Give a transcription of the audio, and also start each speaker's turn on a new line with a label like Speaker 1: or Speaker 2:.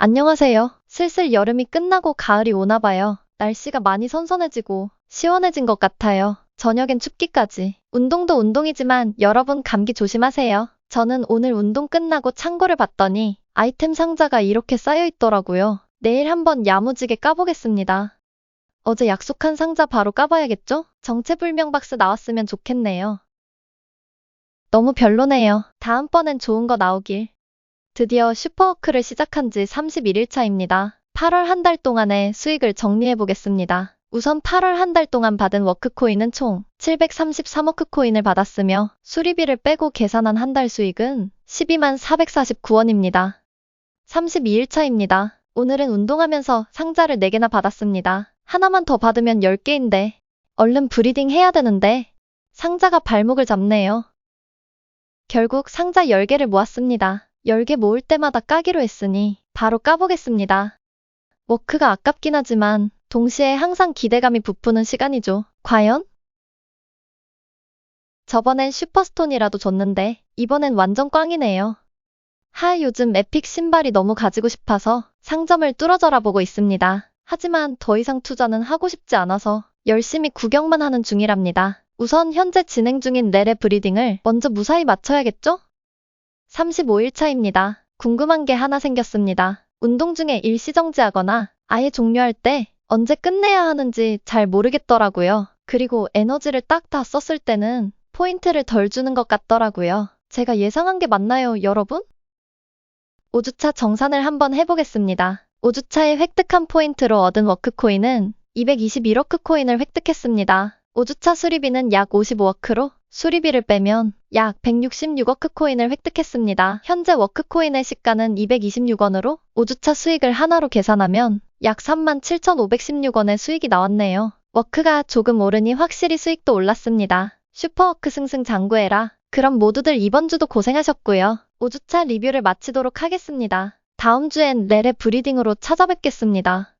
Speaker 1: 안녕하세요. 슬슬 여름이 끝나고 가을이 오나 봐요. 날씨가 많이 선선해지고 시원해진 것 같아요. 저녁엔 춥기까지. 운동도 운동이지만 여러분 감기 조심하세요. 저는 오늘 운동 끝나고 창고를 봤더니 아이템 상자가 이렇게 쌓여 있더라고요. 내일 한번 야무지게 까보겠습니다. 어제 약속한 상자 바로 까봐야겠죠? 정체불명 박스 나왔으면 좋겠네요. 너무 별로네요. 다음번엔 좋은 거 나오길. 드디어 슈퍼워크를 시작한 지 31일 차입니다. 8월 한 달 동안의 수익을 정리해 보겠습니다. 우선 8월 한 달 동안 받은 워크코인은 총 733워크코인을 받았으며 수리비를 빼고 계산한 한 달 수익은 12만 449원입니다. 32일 차입니다. 오늘은 운동하면서 상자를 4개나 받았습니다. 하나만 더 받으면 10개인데 얼른 브리딩 해야 되는데 상자가 발목을 잡네요. 결국 상자 10개를 모았습니다. 10개 모을 때마다 까기로 했으니 바로 까보겠습니다. 워크가 아깝긴 하지만 동시에 항상 기대감이 부푸는 시간이죠. 과연? 저번엔 슈퍼스톤이라도 줬는데 이번엔 완전 꽝이네요. 하 요즘 에픽 신발이 너무 가지고 싶어서 상점을 뚫어져라 보고 있습니다. 하지만 더 이상 투자는 하고 싶지 않아서 열심히 구경만 하는 중이랍니다. 우선 현재 진행 중인 레레 브리딩을 먼저 무사히 마쳐야겠죠? 35일 차입니다. 궁금한 게 하나 생겼습니다. 운동 중에 일시정지하거나 아예 종료할 때 언제 끝내야 하는지 잘 모르겠더라고요. 그리고 에너지를 딱 다 썼을 때는 포인트를 덜 주는 것 같더라고요. 제가 예상한 게 맞나요, 여러분? 5주차 정산을 한번 해보겠습니다. 5주차에 획득한 포인트로 얻은 워크코인은 221워크 코인을 획득했습니다. 5주차 수리비는 약 55워크로 수리비를 빼면 약 166워크 코인을 획득했습니다. 현재 워크코인의 시가는 226원으로 5주차 수익을 하나로 계산하면 약 37,516원의 수익이 나왔네요. 워크가 조금 오르니 확실히 수익도 올랐습니다. 슈퍼워크 승승 장구해라. 그럼 모두들 이번 주도 고생하셨고요. 5주차 리뷰를 마치도록 하겠습니다. 다음 주엔 레레 브리딩으로 찾아뵙겠습니다.